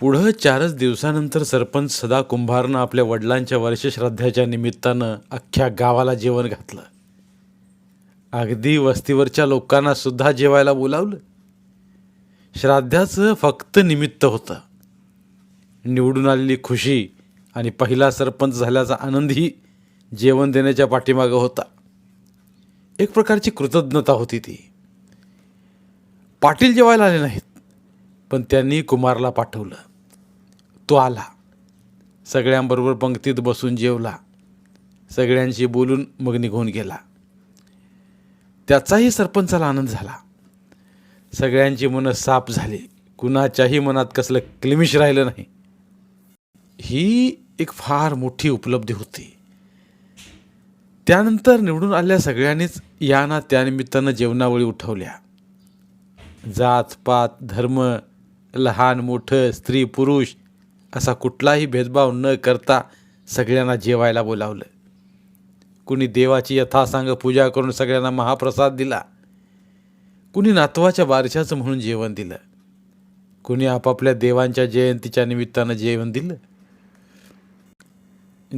पुढं चारच दिवसानंतर सरपंच सदा कुंभारनं आपल्या वडिलांच्या वर्षश्राद्धाच्या निमित्तानं अख्ख्या गावाला जेवण घातलं. अगदी वस्तीवरच्या लोकांना सुद्धा जेवायला बोलावलं. श्राद्धाचं फक्त निमित्त होतं. निवडून आलेली खुशी आणि पहिला सरपंच झाल्याचा आनंदही जेवण देण्याच्या पाठीमागं होता. एक प्रकारची कृतज्ञता होती ती. पाटील जेवायला आले नाहीत. पण त्यांनी कुमारला पाठवलं. तो आला. सगळ्यांबरोबर पंक्तीत बसून जेवला. सगळ्यांशी बोलून मग निघून गेला. त्याचाही सरपंचाला आनंद झाला. सगळ्यांची मनं साफ झाली. कुणाच्याही मनात कसलं क्लिमिश राहिलं नाही. ही एक फार मोठी उपलब्धी होती. त्यानंतर निवडून आल्या सगळ्यांनीच यांना त्यानिमित्तानं जेवणावळी उठवल्या. जात पात धर्म लहान मोठं स्त्री पुरुष असा कुठलाही भेदभाव न करता सगळ्यांना जेवायला बोलावलं. कुणी देवाची यथासांग पूजा करून सगळ्यांना महाप्रसाद दिला. कुणी नातवाच्या बारशाचं म्हणून जेवण दिलं. कुणी आपापल्या देवांच्या जयंतीच्या निमित्तानं जेवण दिलं.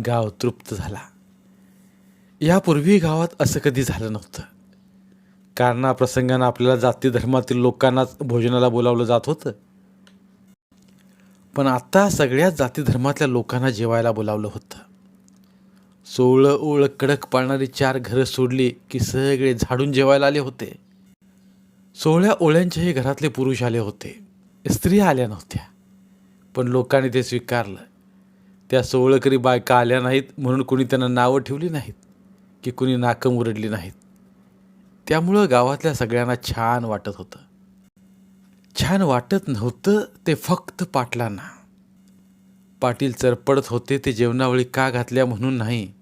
गाव तृप्त झाला. यापूर्वी गावात असं कधी झालं नव्हतं. कारणाप्रसंगानं आपल्याला जाती धर्मातील लोकांनाच भोजनाला बोलावलं जात होतं. पण आता सगळ्याच जाती धर्मातल्या लोकांना जेवायला बोलावलं होतं. सोळं ओळ कडक पाळणारी चार घरं सोडली की सगळे झाडून जेवायला आले होते. सोहळ्या ओळ्यांच्याही घरातले पुरुष आले होते. स्त्रिया आल्या नव्हत्या. पण लोकांनी ते स्वीकारलं. त्या सोळकरी बायका आल्या नाहीत म्हणून कुणी त्यांना नावं ठेवली नाहीत की कुणी नाकं मुरडली नाहीत. त्यामुळं गावातल्या सगळ्यांना छान वाटत होतं. छान वाटत नव्हतं ते फक्त पाटलांना. पाटील चरपडत होते ते जेवणावळी का घातल्या म्हणून नाही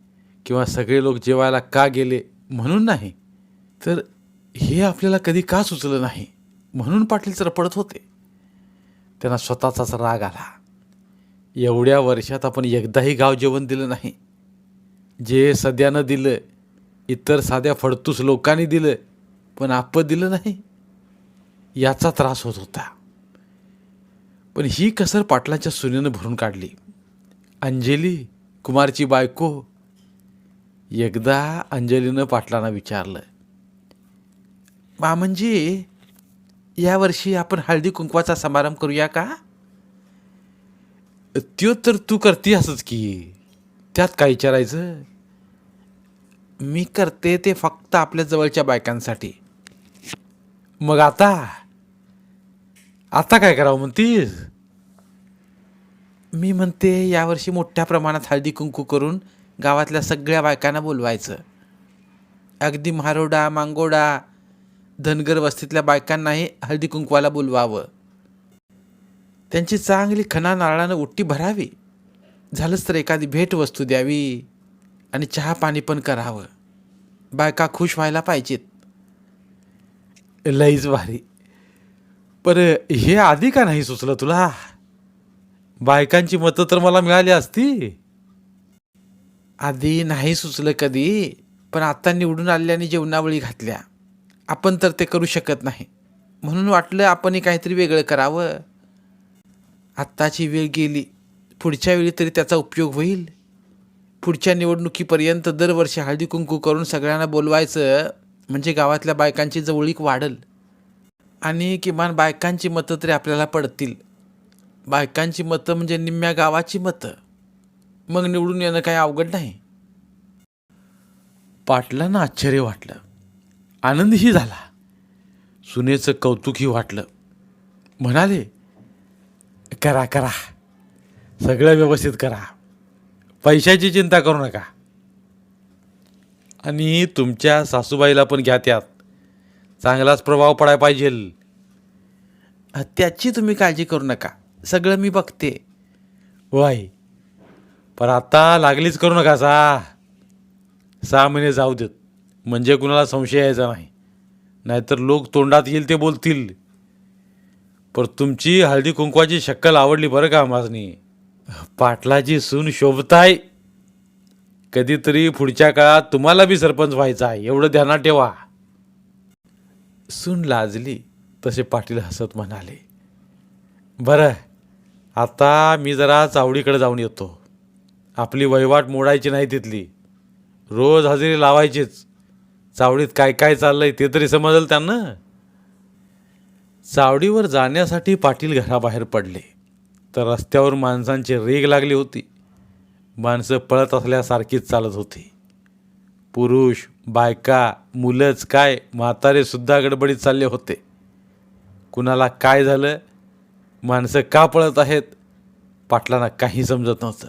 किंवा सगळे लोक जेवायला का गेले म्हणून नाही तर हे आपल्याला कधी का सुचलं नाही म्हणून पाटील चरपडत होते. त्यांना स्वतःचाच राग आला. एवढ्या वर्षात आपण एकदाही गाव जेवण दिलं नाही. जे सध्यानं दिलं इतर साध्या फडतूस लोकांनी दिलं पण आप दिलं नाही. याचा त्रास होत होता. पण ही कसर पाटलाच्या सुनेनं भरून काढली. अंजली कुमारची बायको एकदा अंजलीनं पाटलांना विचारलं मा म्हणजे यावर्षी आपण हळदी कुंकवाचा समारंभ करूया का? त्यो तर तू करते असंच की त्यात काय विचारायचं? मी करते ते फक्त आपल्या जवळच्या बायकांसाठी. मग आता आता काय करावं म्हणतीस? मी म्हणते यावर्षी मोठ्या प्रमाणात हळदी कुंकू करून गावातल्या सगळ्या बायकांना बोलवायचं. अगदी म्हारोडा मांगोडा धनगर वस्तीतल्या बायकांनाही हळदी कुंकवाला बोलवावं. त्यांची चांगली खना नारळानं उट्टी भरावी. झालंच तर एखादी भेटवस्तू द्यावी आणि चहा पाणी पण करावं. बायका खुश व्हायला पाहिजेत. लईच भारी. पण हे आधी का नाही सुचलं तुला? बायकांची मतं तर मला मिळाली असती. आधी नाही सुचलं कधी पण आता निवडून आल्याने जेवणावळी घातल्या. आपण तर ते करू शकत नाही. म्हणून वाटलं आपणही काहीतरी वेगळं करावं. आत्ताची वेळ गेली. पुढच्या वेळी तरी त्याचा उपयोग होईल. पुढच्या निवडणुकीपर्यंत दरवर्षी हळदी कुंकू करून सगळ्यांना बोलवायचं म्हणजे गावातल्या बायकांची जवळीक वाढल. आणि किमान बायकांची मतं तरी आपल्याला पडतील. बायकांची मतं म्हणजे निम्म्या गावाची मतं. मग निवडून येणं काही अवघड नाही. पाटलांना आश्चर्य वाटलं. आनंदही झाला. सुनेचं कौतुकही वाटलं. म्हणाले करा करा. सगळं व्यवस्थित करा. पैशाची चिंता करू नका. आणि तुमच्या सासूबाईला पण घ्या त्यात. चांगलाच प्रभाव पडायला पाहिजे. त्याची तुम्ही काळजी करू नका. सगळं मी बघते. वाय पण आता लागलीच करू नका सा. सहा महिने जाऊ देत. म्हणजे कुणाला संशय यायचा नाही. नाहीतर लोक तोंडात येईल ते बोलतील. पण तुमची हळदी कुंकवाची शक्कल आवडली बरं का मासनी पाटलाची सून शोभताय. कधीतरी पुढच्या काळात तुम्हाला बी सरपंच व्हायचा आहे. एवढं ध्यानात ठेवा. सून लाजली तसे पाटील हसत म्हणाले बरं आता मी जरा चावडीकडे जाऊन येतो. आपली वहिवाट मोडायची नाही तिथली. रोज हजेरी लावायचीच. चावडीत काय काय चाललंय ते तरी समजलं त्यांना. चावडीवर जाण्यासाठी पाटील घराबाहेर पडले. तर रस्त्यावर माणसांची रेग लागली होती. माणसं पळत असल्यासारखीच चालत होती. पुरुष बायका मुलंच काय म्हातारेसुद्धा गडबडीत चालले होते. कुणाला काय झालं? माणसं का पळत आहेत? पाटलांना काही समजत नव्हतं.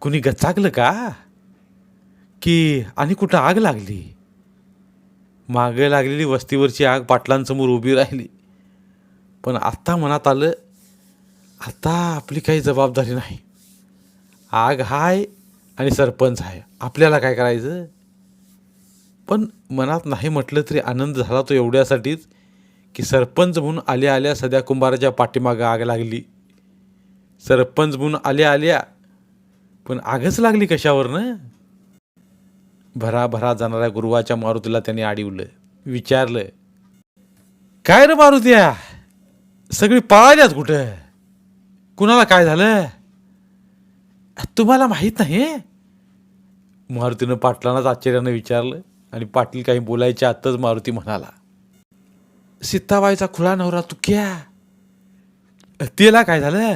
कुणी गचागलं का? की आणि कुठं आग लागली? मागे लागलेली वस्तीवरची आग पाटलांसमोर उभी राहिली. पण आत्ता मनात आलं आता आपली काही जबाबदारी नाही. आग हाय आणि सरपंच आहे. आपल्याला काय करायचं? पण मनात नाही म्हटलं तरी आनंद झाला तो एवढ्यासाठीच की सरपंच म्हणून आल्या आल्या सध्या कुंभाराच्या पाठीमागं आग लागली. सरपंच म्हणून आल्या आल्या पण आगच लागली कशावरनं? भरा भरा जाणाऱ्या गुरुवाच्या मारुतीला त्याने आडिवलं विचारलं काय रे मारुत्या सगळी पळाल्यात कुठं? कुणाला काय झालं? तुम्हाला माहीत नाही? मारुतीनं पाटलांनाच आश्चर्यानं विचारलं आणि पाटील काही बोलायच्या आतच मारुती म्हणाला सीताबाईचा खुळा नवरा तुक्या तिला काय झालं?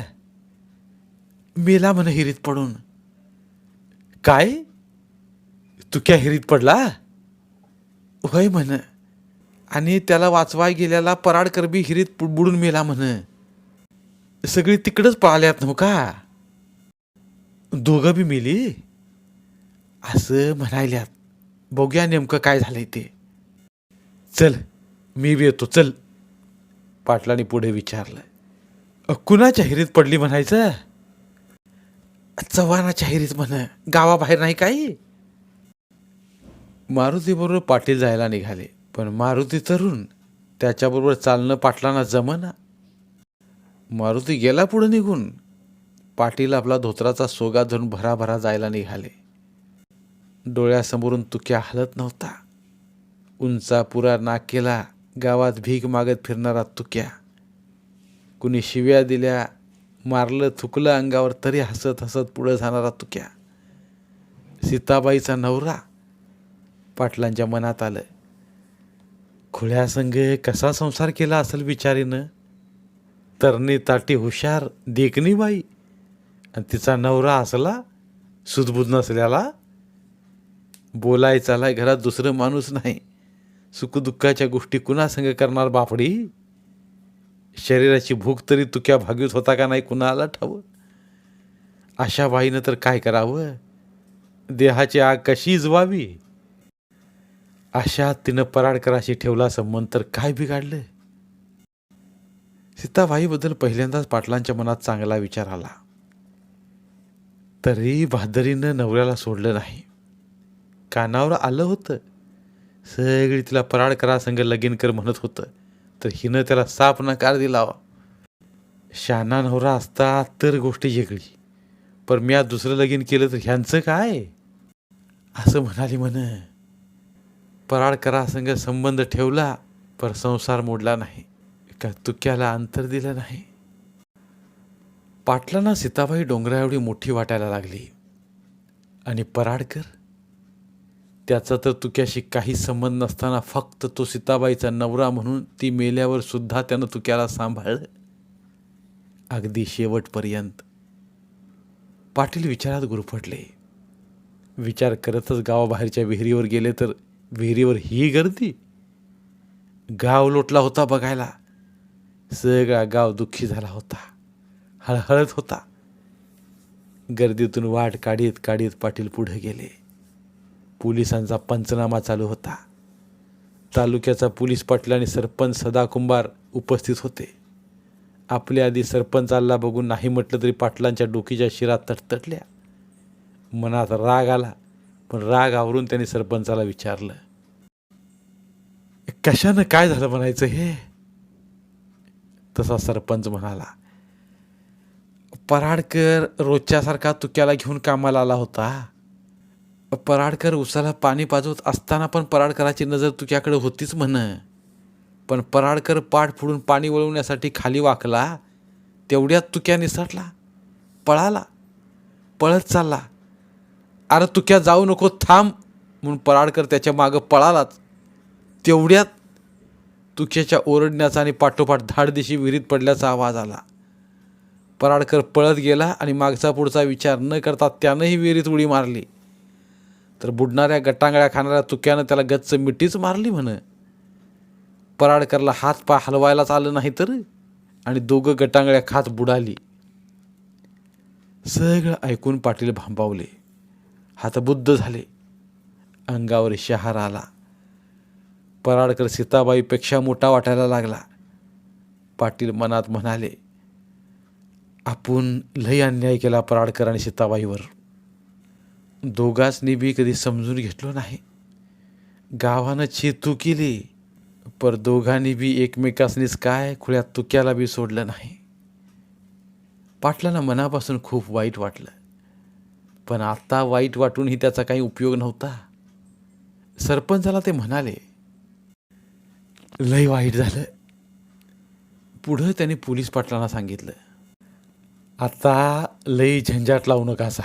मेला म्हण हिरीत पडून. काय? तुक्या हिरीत पडला? होय म्हण. आणि त्याला वाचवाय गेल्याला पराडकरबी हिरीत बुडून मेला म्हण. सगळी तिकडंच पळाल्यात नव्ह का? दोघं बी मेली? असं म्हणायल्यात. बघूया नेमकं काय झालंय ते. चल मी बी येतो चल. पाटलांनी पुढे विचारलं. कुणाच्या हिरीत पडली म्हणायचं? चव्हाणाच्या हिरीत म्हण गावाबाहेर नाही काही? मारुतीबरोबर पाटील जायला निघाले पण मारुती तरुण त्याच्याबरोबर चालणं पाटलांना जमना. मारुती गेला पुढे निघून. पाटील आपला धोत्राचा सोगा धरून भराभरा जायला निघाले. डोळ्यासमोरून तुक्या हलत नव्हता. उंचा पुरा नाकेला गावात भीक मागत फिरणारा तुक्या. कुणी शिव्या दिल्या मारलं थुकलं अंगावर तरी हसत हसत पुढं जाणारा तुक्या. सीताबाईचा नवरा पाटलांच्या मनात आलं. खुळ्यासंग कसा संसार केला असेल बिचारीनं? तरणी ताटी हुशार देखणी बाई. आणि तिचा नवरा असला सुदबुद नसल्याला बोलायचाला घरात दुसरं माणूस नाही. सुखदुःखाच्या गोष्टी कुणा संग करणार बापडी? शरीराची भूक तरी तुक्या भागीत होता का नाही कुणाला ठावं अशा बाईनं तर काय करावं? देहाची आग कशी इजवावी? अशा तिनं पराडकराशी ठेवला संबंध तर काय बिघाडलं? सीताबाईबद्दल पहिल्यांदाच पाटलांच्या मनात चांगला विचार आला. तरी बहादरीनं नवऱ्याला सोडलं नाही. कानावर आलं होतं. सगळी तिला पराड करा संग लगीन कर म्हणत होतं. तर हिनं त्याला साप नकार दिला. शाना नवरा असता तर गोष्ट वेगळी. पण मी आज दुसरं लगीन केलं तर ह्यांचं काय? असं म्हणाली म्हण. पराड करा संग संबंध ठेवला पर संसार मोडला नाही. का तुक्याला अंतर दिलं नाही. पाटलांना सीताबाई डोंगरा एवढी मोठी वाटायला लागली. आणि पराडकर त्याचा तर तुक्याशी काही संबंध नसताना फक्त तो सीताबाईचा नवरा म्हणून ती मेल्यावर सुद्धा त्यानं तुक्याला सांभाळलं. अगदी शेवटपर्यंत. पाटील विचारात गुरफटले. विचार करतच गावाबाहेरच्या विहिरीवर गेले तर विहिरीवर ही गर्दी. गाव लोटला होता बघायला. सगळा गाव दुःखी झाला होता. हळहळत होता. गर्दीतून वाट काढीत काढीत पाटील पुढे गेले. पोलिसांचा पंचनामा चालू होता. तालुक्याचा पोलीस पाटील आणि सरपंच सदा कुंभार उपस्थित होते. आपल्या आधी सरपंचाला बघून नाही म्हटलं तरी पाटलांच्या डोकीच्या शिरा तटतटल्या. मनात राग आला पण राग आवरून त्यांनी सरपंचाला विचारलं कशानं काय झालं म्हणायचं हे? तसा सरपंच म्हणाला पराडकर रोजच्यासारखा तुक्याला घेऊन कामाला आला होता. पराडकर उसाला पाणी पाजवत असताना पण पराडकराची नजर तुझ्याकडे होतीच म्हण. पण पराडकर पाठ फोडून पाणी वळवण्यासाठी खाली वाकला तेवढ्यात तुक्या निसटला पळाला पळत चालला. अरे तुक्या जाऊ नको थांब म्हणून पराडकर त्याच्या मागं पळालाच. तेवढ्यात तुक्याच्या ओरडण्याचा आणि पाठोपाठ धाडदिशी विहिरीत पडल्याचा आवाज आला. पराडकर पळत गेला आणि मागचा पुढचा विचार न करता त्यानंही विहिरीत उडी मारली. तर बुडणाऱ्या गटांगळ्या खाणाऱ्या तुक्यानं त्याला गच्च मिठीच मारली म्हण. पराडकरला हात पाय हलवायलाच आलं नाही तर? आणि दोघं गटांगळ्या खात बुडाली. सगळं ऐकून पाटील भांबावले. हातबुद्ध झाले. अंगावर शहार आला. पराडकर सीताबाईपेक्षा मोठा वाटायला लागला. पाटील मनात म्हणाले आपण लई अन्याय केला पराडकर आणि सीताबाईवर. दोघांचनी बी कधी समजून घेतलो नाही. गावानं चेतू केली पर दोघांनी बी एकमेकासनीच काय खुळ्या तुक्याला बी सोडलं नाही. पाटलांना मनापासून खूप वाईट वाटलं पण आता वाईट वाटूनही त्याचा काही उपयोग नव्हता. सरपंचाला ते म्हणाले लय वाईट झालं. पुढं त्याने पोलीस पाटलांना सांगितलं आता लई झंझाट लावू नका असा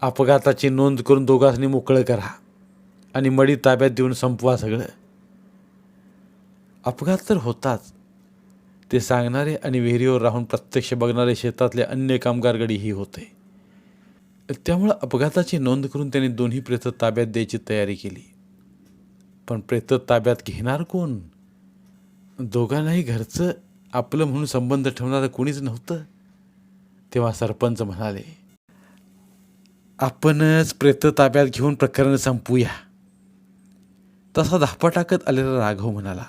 अपघाताची नोंद करून दोघांनी मोकळं करा आणि मडी ताब्यात देऊन संपवा सगळं. अपघात तर होताच. ते सांगणारे आणि विहिरीवर राहून प्रत्यक्ष बघणारे शेतातले अन्य कामगार गडीही होते. त्यामुळं अपघाताची नोंद करून त्यांनी दोन्ही प्रेत ताब्यात द्यायची तयारी केली. पण प्रेत ताब्यात घेणार कोण? दोघांनाही घरचं आपलं म्हणून संबंध ठेवणारं कोणीच नव्हतं तेव्हा सरपंच म्हणाले आपणच प्रेत ताब्यात घेऊन प्रकरण संपूया. तसा धापा टाकत आलेला राघव म्हणाला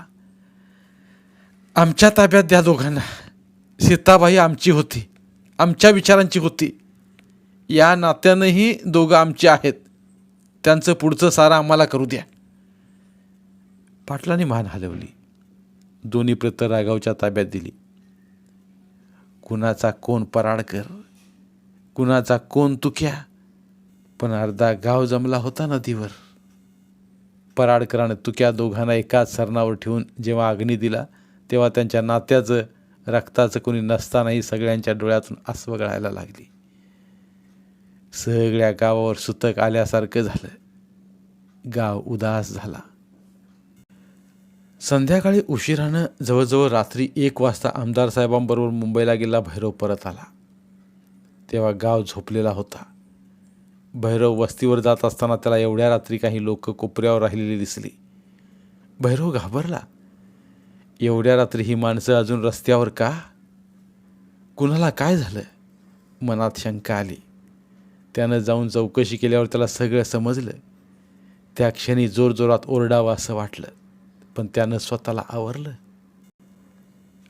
आमच्या ताब्यात द्या दोघांना. सीताबाई आमची होती. आमच्या विचारांची होती. या नात्यानंही दोघं आमचे आहेत. त्यांचं पुढचं सारं आम्हाला करू द्या. पाटलांनी मान हलवली. दोन्ही प्रत राघवच्या ताब्यात दिली. कुणाचा कोण पराडकर कुणाचा कोण तुक्या पण अर्धा गाव जमला होता नदीवर. पराडकरानं तुक्या दोघांना एकाच सरणावर ठेवून जेव्हा अग्नी दिला तेव्हा त्यांच्या नात्याचं रक्ताचं कोणी नसतानाही सगळ्यांच्या डोळ्यातून आसवं गळायला लागली. सगळ्या गावावर सुतक आल्यासारखं झालं. गाव उदास झाला. संध्याकाळी उशिरानं जवळजवळ रात्री एक वाजता आमदार साहेबांबरोबर मुंबईला गेला भैरव परत आला. तेव्हा गाव झोपलेला होता. भैरव वस्तीवर जात असताना त्याला एवढ्या रात्री काही लोक कोपऱ्यावर राहिलेली दिसली. भैरव घाबरला. एवढ्या रात्री ही माणसं अजून रस्त्यावर का? कुणाला काय झालं? मनात शंका आली. त्यानं जाऊन चौकशी केल्यावर त्याला सगळं समजलं. त्या क्षणी जोरजोरात ओरडावं असं वाटलं पण त्यानं स्वतःला आवरलं.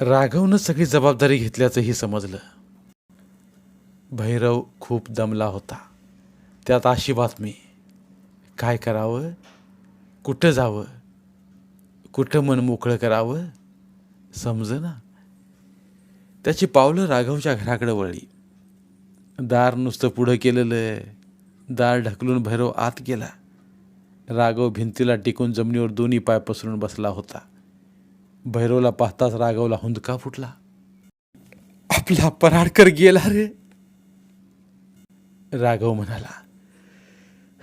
राघवनं सगळी जबाबदारी घेतल्याचंही समजलं. भैरव खूप दमला होता. त्यात अशी बातमी काय करावं? कुठं जावं? कुठं मन मोकळं करावं? समजेना त्याची पावलं राघवच्या घराकडे वळली. दार नुसतं पुढं केलेलं दार ढकलून भैरव आत गेला. राघव भिंतीला टिकून जमिनीवर दोन्ही पाय पसरून बसला होता. भैरवला पाहताच राघवला हुंदका फुटला. आपला पराडकर गेला रे. राघव म्हणाला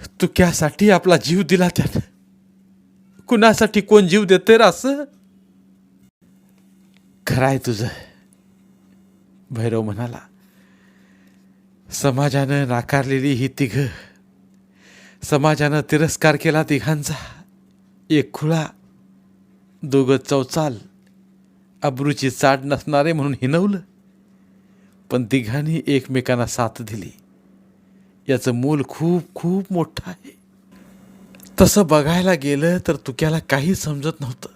तुक्यासाठी आपला जीव दिला त्यानं. कुणासाठी कोण जीव देते रास असं? खराय तुझं. भैरव म्हणाला समाजानं नाकारलेली ही तिघ समाजानं तिरस्कार केला तिघांचा. एक खुळा दोघं चौचाल अब्रूची चाड नसणारे म्हणून हिनवलं. पण तिघांनी एकमेकांना साथ दिली. याचं मूल खूप खूप मोठं आहे. तसं बघायला गेलं तर तुक्याला काही समजत नव्हतं.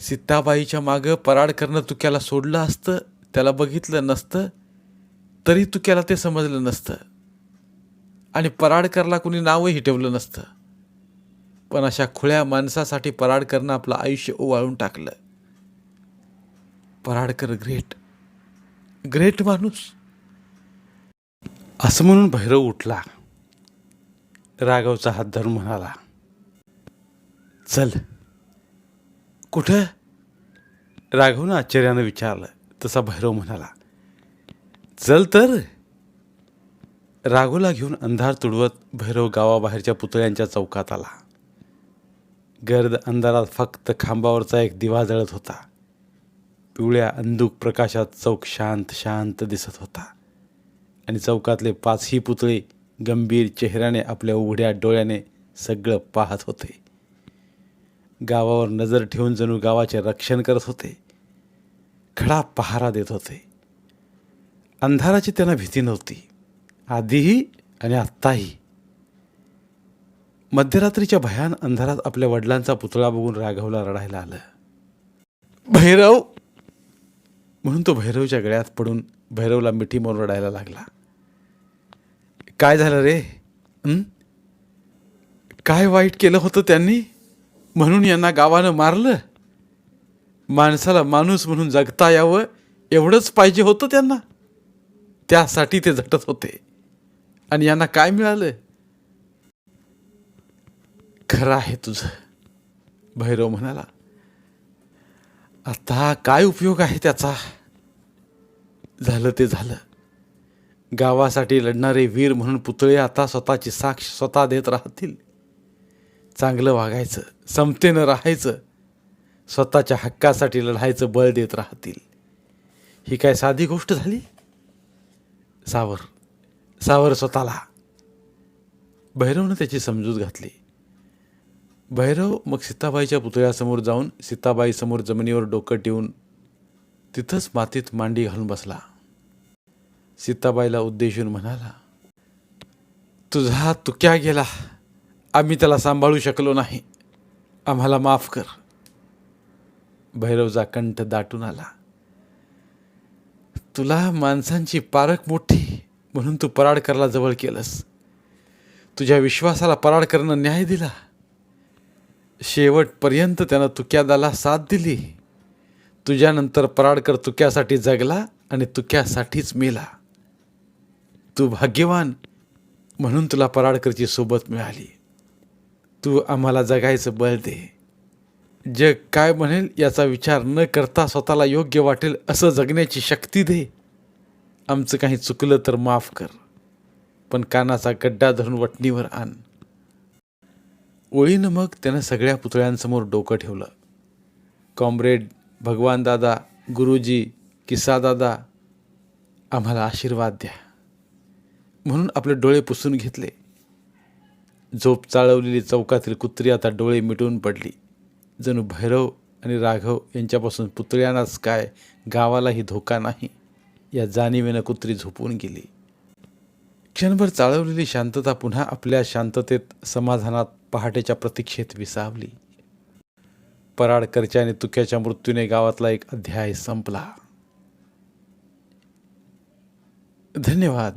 सीताबाईच्या मागं पराड करणं तुक्याला सोडलं असतं त्याला बघितलं नसतं तरी तुक्याला ते समजलं नसतं. आणि पराडकरला कुणी नावही ठेवलं नसतं. पण अशा खुळ्या माणसासाठी पराडकरनं आपलं आयुष्य ओवाळून टाकलं. पराडकर ग्रेट. ग्रेट माणूस. असं म्हणून भैरव उठला. राघवचा हात धरून म्हणाला चल. कुठं? राघवनं आश्चर्यानं विचारलं. तसा भैरव म्हणाला चल तर. राघवला घेऊन अंधार तुडवत भैरव गावाबाहेरच्या पुतळ्यांच्या चौकात आला. गर्द अंधारात फक्त खांबावरचा एक दिवा जळत होता. पिवळ्या अंदूक प्रकाशात चौक शांत शांत दिसत होता. आणि चौकातले पाचही पुतळे गंभीर चेहऱ्याने आपल्या उघड्या डोळ्याने सगळं पाहत होते. गावावर नजर ठेवून जणू गावाचे रक्षण करत होते. खडा पहारा देत होते. अंधाराची त्यांना भीती नव्हती. आधीही आणि आत्ताही. मध्यरात्रीच्या भयान अंधारात आपल्या वडिलांचा पुतळा बघून राघवला रडायला आलं. भैरव! म्हणून तो भैरवच्या गळ्यात पडून भैरवला मिठी मारून रडायला लागला. काय झालं रे? काय वाईट केलं होतं त्यांनी? म्हणून यांना गावानं मारलं? माणसाला माणूस म्हणून जगता यावं एवढंच पाहिजे होतं त्यांना. त्यासाठी ते झटत होते. आणि यांना काय मिळालं? खरं आहे तुझं भैरव म्हणाला. आता काय उपयोग आहे त्याचा? झालं ते झालं. गावासाठी लढणारे वीर म्हणून पुतळे आता स्वतःची साक्ष स्वतः देत राहतील. चांगलं वागायचं समतेनं राहायचं स्वतःच्या हक्कासाठी लढायचं बळ देत राहतील. ही काय साधी गोष्ट झाली? सावर सावर स्वतःला. भैरवनं त्याची समजूत घातली. भैरव मग सीताबाईच्या पुतळ्यासमोर जाऊन सीताबाईसमोर जमिनीवर डोकं ठेवून तिथंच मातीत मांडी घालून बसला. सीताबाईला उद्देशून म्हणाला तुझा तुक्या गेला. आम्ही त्याला सांभाळू शकलो नाही. आम्हाला माफ कर. भैरवचा कंठ दाटून आला. तुला माणसांची पारख मोठी म्हणून तू पराडकरला जवळ केलंस. तुझ्या विश्वासाला पराडकरनं न्याय दिला. शेवटपर्यंत त्यानं तुक्यादाला साथ दिली. तुझ्यानंतर पराडकर तुक्यासाठी जगला आणि तुक्यासाठीच मेला. तू भाग्यवान म्हणून तुला पराडकरची सोबत मिळाली. तू आम्हाला जगायचं बळ दे. जग काय म्हणेल याचा विचार न करता स्वतःला योग्य वाटेल असं जगण्याची शक्ती दे. आमचं काही चुकलं तर माफ कर पण कानाचा गड्डा धरून वटणीवर आण. ओळीनं मग त्यानं सगळ्या पुतळ्यांसमोर डोकं ठेवलं. कॉम्रेड भगवान दादा गुरुजी किस्सा दादा आम्हाला आशीर्वाद द्या. म्हणून आपले डोळे पुसून घेतले. झोप चाळवलेली चौकातील कुत्री आता डोळे मिटून पडली. जणू भैरव आणि राघव यांच्यापासून पुतळ्यांनाच काय गावालाही धोका नाही या जाणीवेनं कुत्री झोपून गेली. क्षणभर चाळवलेली शांतता पुन्हा आपल्या शांततेत समाधानात पहाटेच्या प्रतीक्षेत विसावली. पराडकरच्या आणि तुक्याच्या मृत्यूने गावातला एक अध्याय संपला. धन्यवाद.